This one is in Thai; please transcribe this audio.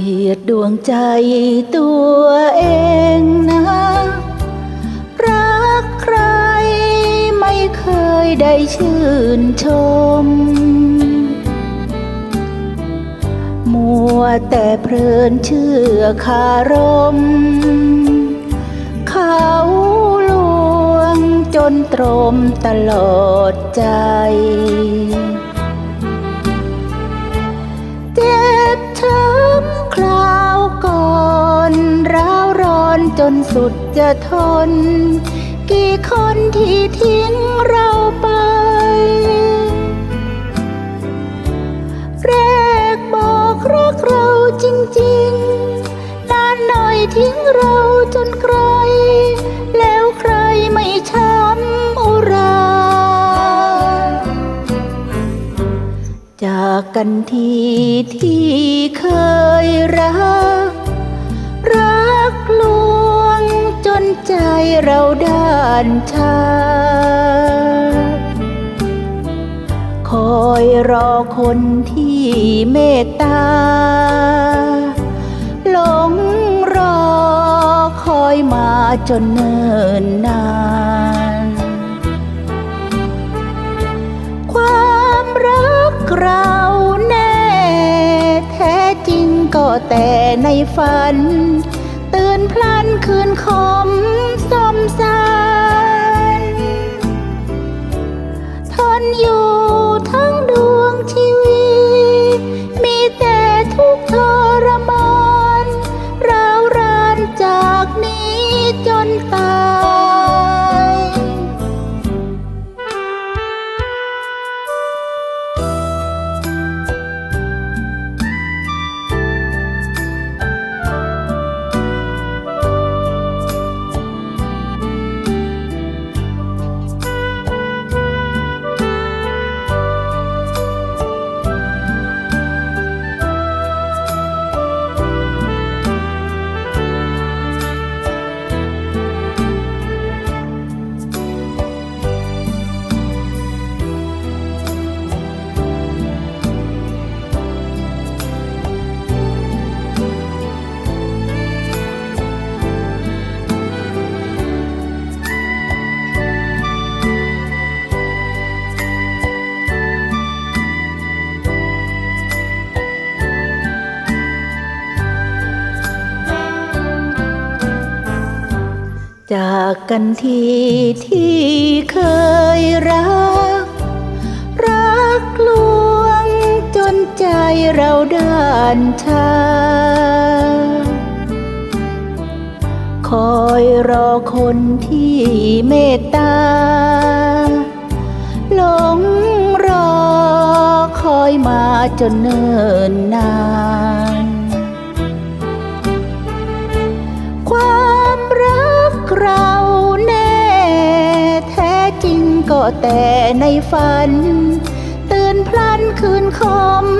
ลียดดวงใจตัวเองนะ รักใครไม่เคยได้ชื่นชม มัวแต่เพลินเชื่อคารม เขาลวงจนตรมตลอดใจ จนสุดจะทน กี่คนที่ทิ้งเราไป แรกบอกรักเราจริงๆ นานหน่อยทิ้งเราจนไกล แล้วใครไม่ช้ำอุรา จากกันทีที่เคยรัก เราด้านชา คอยรอคนที่เมตตา หลงรอคอยมาจนเนิ่นนาน ความรักเราแน่ แท้จริงก็แต่ในฝัน ตื่นพลันคืนคมสมสารทนอยู่ทั้งดวงชีวิต มีแต่ทุกข์ทรมานร้าวรานจากนี้จนตาย จากกันทีที่เคยรัก รักลวงจนใจเราด้านชาคอยรอคนที่เมตตาหลงรอคอยมาจนเนิ่นนาน แต่ในฝัน ตื่นพลันคืนคมสม